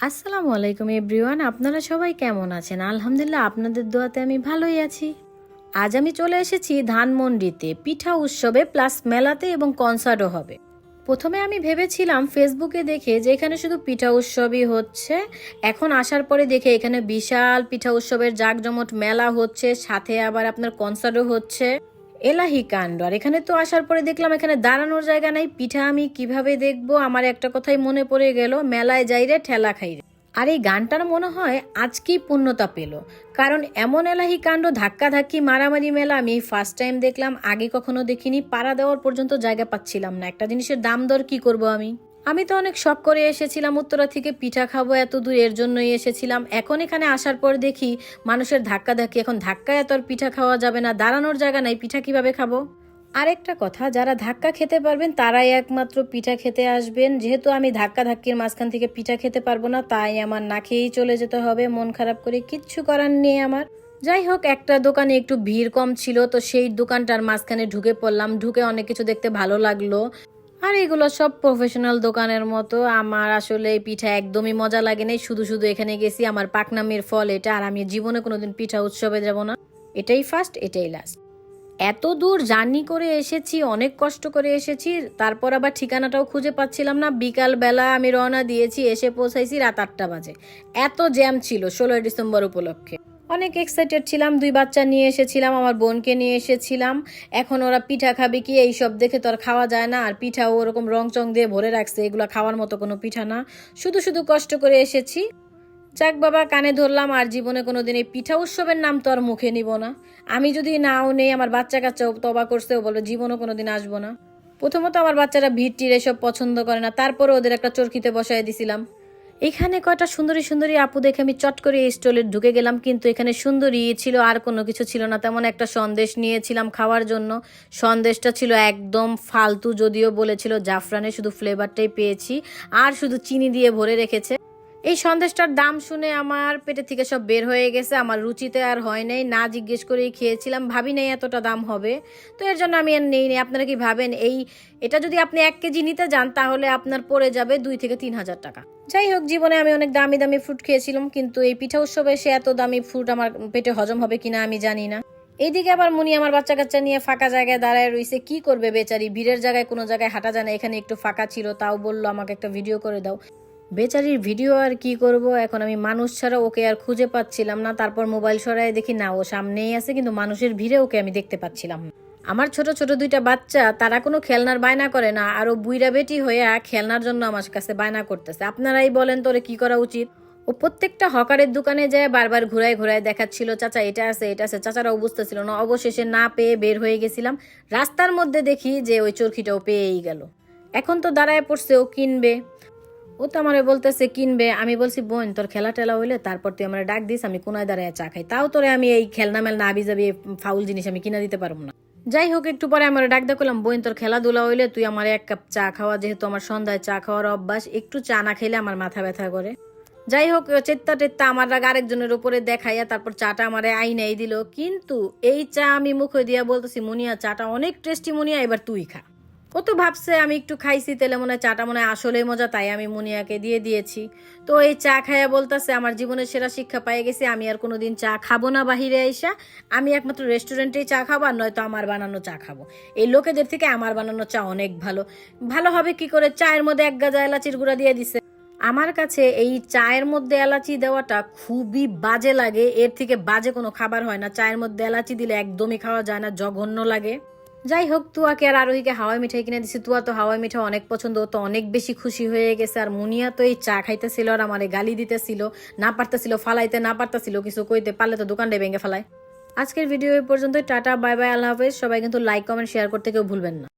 আসসালামু আলাইকুম এভরিওয়ান, আপনারা সবাই কেমন আছেন? আলহামদুলিল্লাহ, আপনাদের দোয়াতে আমি ভালোই আছি। আজ আমি চলে এসেছি ধানমন্ডিতে। পিঠা উৎসবে প্লাস মেলাতে এবং কনসার্টও হবে। প্রথমে আমি ভেবেছিলাম ফেসবুকে দেখে যে এখানে শুধু পিঠা উৎসবই হচ্ছে। এখন আসার পরে দেখে এখানে বিশাল পিঠা উৎসবের জাঁকজমট মেলা হচ্ছে, সাথে আবার আপনার কনসার্টও হচ্ছে। এলাহি কাণ্ড। আর এখানে তো আসার পরে দেখলাম এখানে দাঁড়ানোর জায়গা নাই। পিঠা আমি কীভাবে দেখব? আমার একটা কথাই মনে পড়ে গেল, মেলায় যাই রে, ঠেলা খাই রে। আর এই গানটার মনে হয় আজকেই পূর্ণতা পেল। কারণ এমন এলাহি কাণ্ড ধাক্কা ধাক্কি মারামারি মেলা আমি ফার্স্ট টাইম দেখলাম। আগে কখনো দেখিনি। পাড়া দেওয়ার পর্যন্ত জায়গা পাচ্ছিলাম না। একটা জিনিসের দাম দর কি করব আমি? আমি তো অনেক শখ করে এসেছিলাম, উত্তরা থেকে পিঠা খাব এত দূর, এর জন্যই এসেছিলাম। এখন এখানে আসার পর দেখি মানুষের ধাক্কা ধাক্কি, এখন ধাক্কায় এত আর পিঠা খাওয়া যাবে না, দাঁড়ানোর জায়গা নাই, পিঠা কীভাবে খাব? আরেকটা কথা, যারা ধাক্কা খেতে পারবেন, তারাই একমাত্র পিঠা খেতে আসবেন। যেহেতু আমি ধাক্কা ধাক্কির মাঝখান থেকে পিঠা খেতে পারব না, তাই আমার না খেয়েই চলে যেতে হবে, মন খারাপ করে কিচ্ছু করার নেই আমার। যাই হোক, একটা দোকানে একটু ভিড় কম ছিল, তো সেই দোকানটার মাঝখানে ঢুকে পড়লাম। ঢুকে অনেক কিছু দেখতে ভালো লাগল। আর এগুলো সব প্রফেশনাল দোকানের মতো। আমার আসলে পিঠা একদমই মজা লাগে নাই। শুধু শুধু এখানে গেছি, আমার পাকনামের ফল এটা, আর আমি জীবনে কোনোদিন পিঠা উৎসবে যাব না। এটাই ফার্স্ট এটাই লাস্ট এত দূর জার্নি করে এসেছি, অনেক কষ্ট করে এসেছি, তারপর আবার ঠিকানাটাও খুঁজে পাচ্ছিলাম না। বিকাল বেলা আমি রওনা দিয়েছি, এসে পৌঁছাইছি রাত আটটা বাজে। এত জ্যাম ছিল ষোলোই ডিসেম্বর উপলক্ষে। অনেক এক্সাইটেড ছিলাম, দুই বাচ্চা নিয়ে এসেছিলাম, আমার বোনকে নিয়ে এসেছিলাম। এখন ওরা পিঠা খাবে কি এই সব দেখে তো আর খাওয়া যায় না। আর পিঠাও ওরকম রং চং দিয়ে ভরে রাখছে, এগুলো খাওয়ার মতো কোনো পিঠা না। শুধু শুধু কষ্ট করে এসেছি। যাক বাবা, কানে ধরলাম, আর জীবনে কোনোদিন এই পিঠা উৎসবের নাম তো আর মুখে নিব না। আমি যদি নাও নেই, আমার বাচ্চা কাচ্চাও তবা করছেও বলব জীবনও কোনো দিন আসব না। প্রথমত আমার বাচ্চারা ভিড় টির এসব পছন্দ করে না, তারপরে ওদের একটা চরকিতে বসায় দিছিলাম। এখানে কয়টা সুন্দরী সুন্দরী আপু দেখে আমি চট করে এই স্টলে ঢুকে গেলাম, কিন্তু এখানে সুন্দরী ছিল আর কোনো কিছু ছিল না। তেমন একটা সন্দেশ নিয়েছিলাম খাওয়ার জন্য। সন্দেশটা ছিল একদম ফালতু, যদিও বলেছিল জাফরানে শুধু ফ্লেভারটাই পেয়েছি, আর শুধু চিনি দিয়ে ভরে রেখেছে। এই সন্দেশটার দাম শুনে আমার পেটে থেকে সব বের হয়ে গেছে। আমার রুচিতে আর হয় নাই। না জিজ্ঞেস করেই খেয়েছিলাম। ভাবি নাই এতটা দাম হবে। তো এর জন্য আমি আর নেই নেই আপনারা কি ভাবেন? এই, এটা যদি আপনি এক কেজি নিতে যান, তাহলে আপনার পড়ে যাবে দুই থেকে তিন হাজার টাকা। যাই হোক, জীবনে আমি অনেক দামি দামি ফ্রুট খেয়েছিলাম, কিন্তু এই পিঠা উৎসবে সে এত দামি ফ্রুট আমার পেটে হজম হবে কিনা আমি জানি না। এইদিকে আবার মুনি আমার বাচ্চা কাচ্চা নিয়ে ফাঁকা জায়গায় দাঁড়ায় রইছে। কি করবে বেচারি? ভিড়ের জায়গায় কোনো জায়গায় হাঁটা যায় না। এখানে একটু ফাঁকা ছিল, তাও বলল, আমাকে একটা ভিডিও করে দাও। বেচারির ভিডিও আর কি করব? এখন আমি মানুষ ছাড়া ওকে আর খুঁজে পাচ্ছিলাম না। তারপর মোবাইল সরাই দেখি, না, ও সামনেই আছে, কিন্তু মানুষের ভিড়ে ওকে আমি দেখতে পাচ্ছিলাম। আমার ছোট ছোট দুইটা বাচ্চা, তারা কোনো খেলনার বায়না করে না। আর ও বুইরা বেটি হয়ে খেলনার জন্য আমার কাছে বায়না করতেছে। আপনারাই বলেন তোরে কি করা উচিত? ও প্রত্যেকটা হকারের দোকানে যায়, বারবার ঘুরায় ঘুরায় দেখাচ্ছিল, চাচা, এটা আছে এটা আছে। চাচারাও বুঝতেছিল না। অবশেষে না পেয়ে বের হয়ে গেছিলাম। রাস্তার মধ্যে দেখি যে ওই চরখিটাও পেয়েই গেল। এখন তো দাঁড়ায় পড়ছে, ও কিনবে। ও তো আমারে বলতেছে, কিনবে। আমি বলছি, বোন, তোর খেলা টেলা হইলে তারপর তুই আমার ডাক দিস, আমি কোনায় দাঁড়ায় চা খাই। তাও তোরে আমি এই খেলনা মেলনা আবি যাবি ফাউল জিনিস আমি কিনা দিতে পারব না। যাই হোক, একটু পরে আমার ডাক দেখলাম বোন, তোর খেলাধুলা হইলে তুই আমার এক কাপ চা খাওয়া, যেহেতু আমার সন্ধ্যায় চা খাওয়ার অভ্যাস, একটু চা না খেলে আমার মাথা ব্যথা করে। যাই হোক, চেত্তা টেত্তা আমার রাগ আরেকজনের উপরে দেখাইয়া তারপর চাটা আমারে আইনাই দিল। কিন্তু এই চা আমি মুখে দিয়া বলতেছি, মুনিয়া, চাটা অনেক টেস্টি মুনিয়া, এবার তুই খা। ও তো ভাবছে আমি একটু খাইছি, তেলে মনে চাটা মনে আসলেই মজা, তাই আমি মুনিয়াকে দিয়ে দিয়েছি। তো এই চা খাইয়া বলতেছে, আমার জীবনের সেরা শিক্ষা পাই গেছে, আমি আর কোনোদিন চা খাব না বাহিরে আইসা। আমি একমাত্র রেস্টুরেন্টেই চা খাব আর নয়তো আমার বানানো চা খাব। এই লোকেদের থেকে আমার বানানো চা অনেক ভালো। ভালো হবে কি করে? চায়ের মধ্যে এক গাজা এলাচির গুঁড়া দিয়ে দিছে। আমার কাছে এই চায়ের মধ্যে এলাচি দেওয়াটা খুবই বাজে লাগে। এর থেকে বাজে কোনো খাবার হয় না। চায়ের মধ্যে এলাচি দিলে একদমই খাওয়া যায় না, জঘন্য লাগে। যাই হোক তুয়াকে আর আরোহীকে হাওয়াই মিঠাই কিনে দিছি। তুয়া তো হাওয়াই মিঠাই অনেক পছন্দ তো অনেক বেশি খুশি হয়ে গেছে। আর মুনিয়া তো এই চা খাইতেছিল আর আমারে গালি দিতেছিল, না পারতেছিল, ফালাইতে না পারতেছিল কিছু কইতে, পারলে তো দোকানটাই ভেঙে ফেলায়। আজকের ভিডিও এই পর্যন্ত টাটা, বাই বাই, আল্লাহ হাফেজ। সবাই কিন্তু লাইক কমেন্ট শেয়ার করতে কেউ ভুলবেন না।